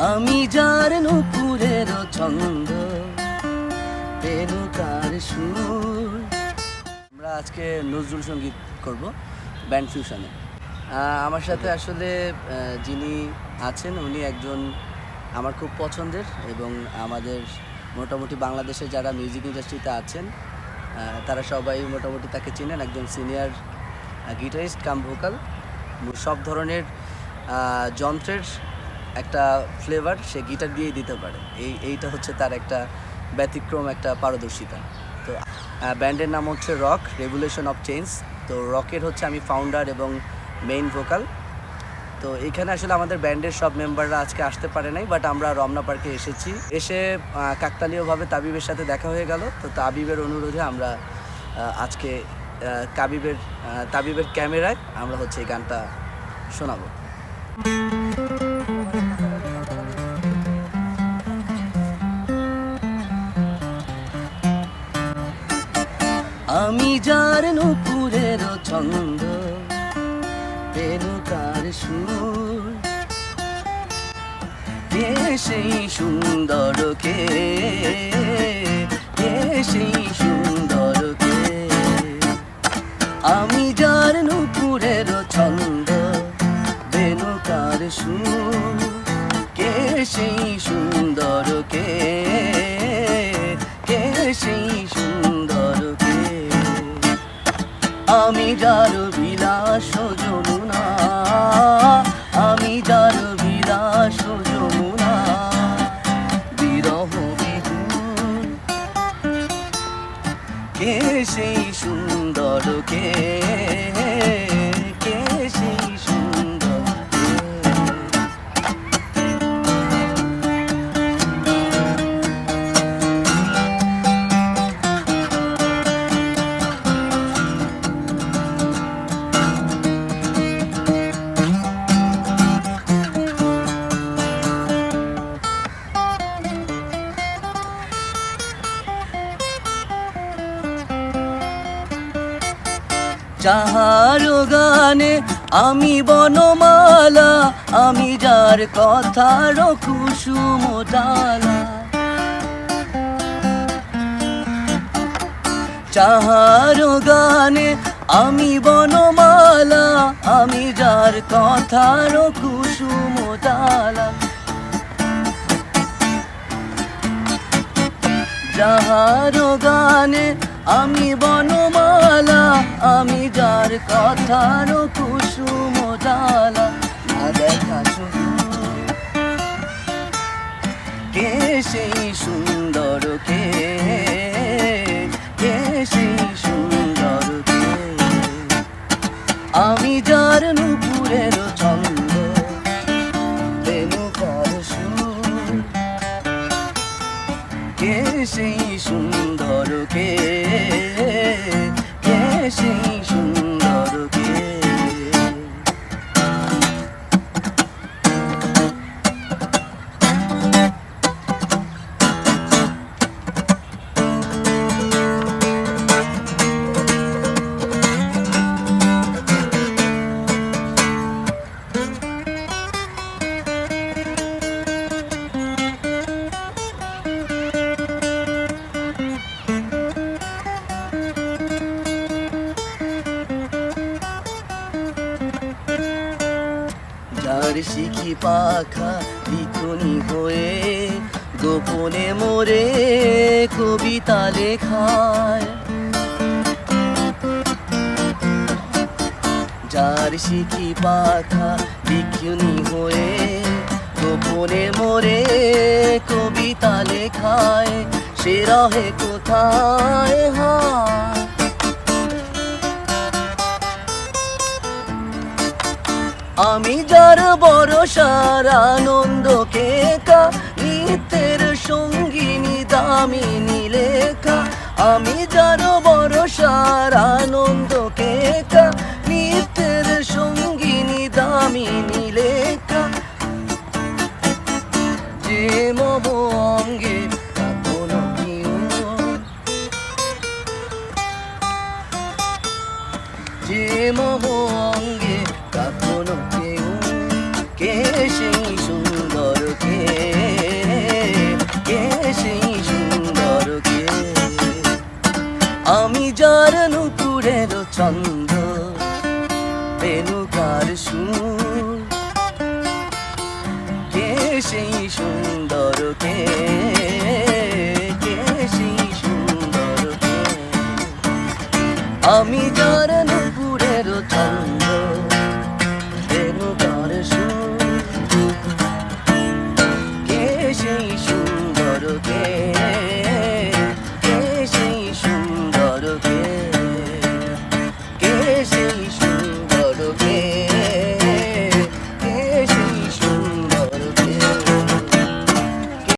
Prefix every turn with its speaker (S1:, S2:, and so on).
S1: আমি যার নুপুরের ছন্দ বেনুকার সুর। আমরা আজকে নজরুল সংগীত করব ব্যান্ড ফিউশনে। আমার সাথে আসলে যিনি আছেন, উনি একজন আমার খুব পছন্দের এবং আমাদের মোটামুটি বাংলাদেশে যারা মিউজিক ইন্ডাস্ট্রিতে আছেন তারা সবাই মোটামুটি তাকে চেনেন, একজন সিনিয়র গিটারিস্ট কাম ভোকাল সব ধরনের যন্ত্রের একটা ফ্লেভার সে গিটার দিয়েই দিতে পারে। এই, এইটা হচ্ছে তার একটা ব্যতিক্রম, একটা পারদর্শিতা। তো ব্যান্ডের নাম হচ্ছে রক রেভুলেশন অফ চেঞ্জ তো রকের হচ্ছে আমি ফাউন্ডার এবং মেইন ভোকাল তো এখানে আসলে আমাদের ব্যান্ডের সব মেম্বাররা আজকে আসতে পারে নাই বাট আমরা রমনা পার্কে এসেছি। এসে কাকতালীয়ভাবে তাবিবের সাথে দেখা হয়ে গেল। তো তাবিবের অনুরোধে আমরা আজকে কাবিবের তাবিবের ক্যামেরায় আমরা হচ্ছে এই গানটা শোনাবো। আমি যার নুপুরের ছন্দ বেনুকার সুর। কে সেই সুন্দর কে? সেই সুন্দর কে? আমি যার নুপুরের ছন্দ বেনুকার সুর। আমি যার বিলাস যমুনা আমি যার বিলাস যমুনা। বিরহ বিহুন কে সেই সুন্দর কে? যাহার গানে আমি বনমালা, আমি যার কথার কুসুম ডালা যাহার গানে আমি বনমালা, আমি যার কথার কুসুম ডালা যাহার গানে আমি বনমালা আমি যার কথার কুসুম ডালা না দেখা কে সেই সুন্দর কে সেই সুন্দর কে কে সেই সুন্দর যার শিখি পাখা লিখনি হয়ে, গোপনে মোরে কবিতা লেখায়। যার শিখি পাখা লিখনি হয়ে, গোপনে মোরে কবিতা লেখায়, সে রহে কোথায়? হয় আমি যার বড়সার আনন্দকে কা নিত্যের সঙ্গিনী দামিনী লেখা। আমি যার বড়সার আনন্দকে কা নিত্যের সঙ্গিনী দামিনী লেখা। যে মম অঙ্গে যে এখনও কেউ কে সেই সুন্দর কে? সেই সুন্দর কে? আমি যার কে সেই সুন্দর কে? আমি যার